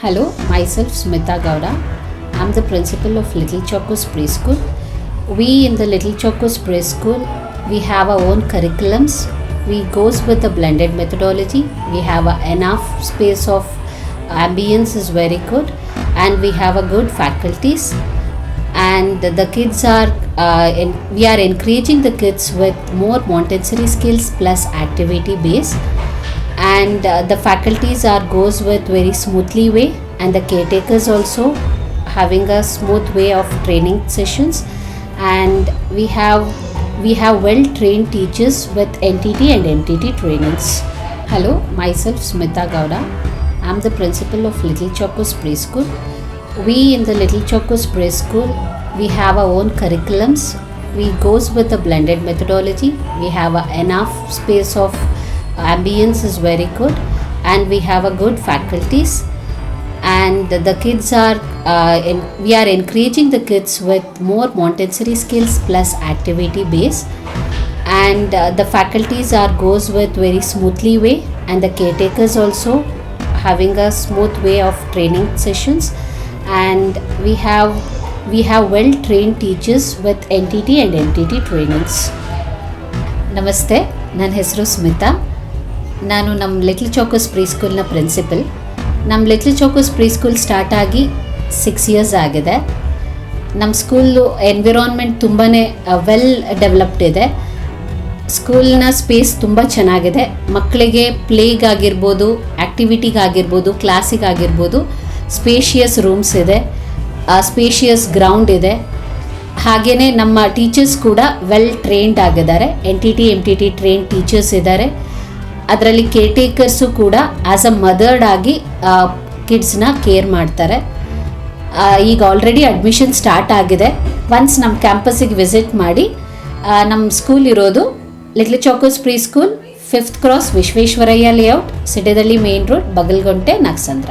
Hello, myself Smita Gowda. I'm the principal of Little Chocos Preschool. We in the Little Chocos Preschool, we have our own curriculums. We goes with a blended methodology. We have a enough space of ambience is very good, and we have a good faculties. And the kids are, uh, in, we are encouraging the kids with more Montessori skills plus activity base and uh, the faculties are goes with very smoothly way. And the caretakers also having a smooth way of training sessions. And we have we have well trained teachers with ntt and ntt trainings. Hello myself smita gowda. I'm the principal of little chocos preschool. We in the little chocos preschool we have our own curriculums. We goes with a blended methodology. We have a enough space of ambience is very good and we have a good faculties and the kids are uh, in, we are encouraging the kids with more montessori skills plus activity base and uh, the faculties are goes with very smoothly way and the caretakers also having a smooth way of training sessions and we have we have well trained teachers with ntt and ntt trainings ನಮಸ್ತೆ ನನ್ನ ಹೆಸರು ಸ್ಮಿತಾ ನಾನು ನಮ್ಮ little ಚೌಕಸ್ pre ಸ್ಕೂಲ್ನ principal ನಮ್ಮ little ಚೌಕಸ್ pre school start ಆಗಿ six years ಆಗಿದೆ. ನಮ್ಮ ಸ್ಕೂಲು ಎನ್ವಿರಾನ್ಮೆಂಟ್ ತುಂಬಾ ವೆಲ್ ಡೆವಲಪ್ಡ್ ಇದೆ. ಸ್ಕೂಲ್ನ ಸ್ಪೇಸ್ ತುಂಬ ಚೆನ್ನಾಗಿದೆ. ಮಕ್ಕಳಿಗೆ ಪ್ಲೇಗಾಗಿರ್ಬೋದು ಆ್ಯಕ್ಟಿವಿಟಿಗಾಗಿರ್ಬೋದು ಕ್ಲಾಸಿಗಾಗಿರ್ಬೋದು ಸ್ಪೇಷಿಯಸ್ ರೂಮ್ಸ್ ಇದೆ ಸ್ಪೇಷಿಯಸ್ ಗ್ರೌಂಡ್ ಇದೆ. ಹಾಗೆಯೇ ನಮ್ಮ ಟೀಚರ್ಸ್ ಕೂಡ ವೆಲ್ ಟ್ರೈನ್ಡ್ ಆಗಿದ್ದಾರೆ. N T T M T T train teachers ಇದ್ದಾರೆ. ಅದರಲ್ಲಿ ಕೇರ್ಟೇಕರ್ಸು ಕೂಡ ಆ್ಯಸ್ ಅ ಮದರ್ಡ್ ಆಗಿ ಕಿಡ್ಸ್ನ ಕೇರ್ ಮಾಡ್ತಾರೆ. ಈಗ ಆಲ್ರೆಡಿ ಅಡ್ಮಿಷನ್ ಸ್ಟಾರ್ಟ್ ಆಗಿದೆ. ಒನ್ಸ್ ನಮ್ಮ ಕ್ಯಾಂಪಸ್ಸಿಗೆ ವಿಸಿಟ್ ಮಾಡಿ ನಮ್ಮ ಸ್ಕೂಲ್ ಇರೋದು little ಚೌಕೋಸ್ pre school fifth cross Visvesvaraya layout ಸಿಟಿದಲ್ಲಿ main road Bagalgunte Nagasandra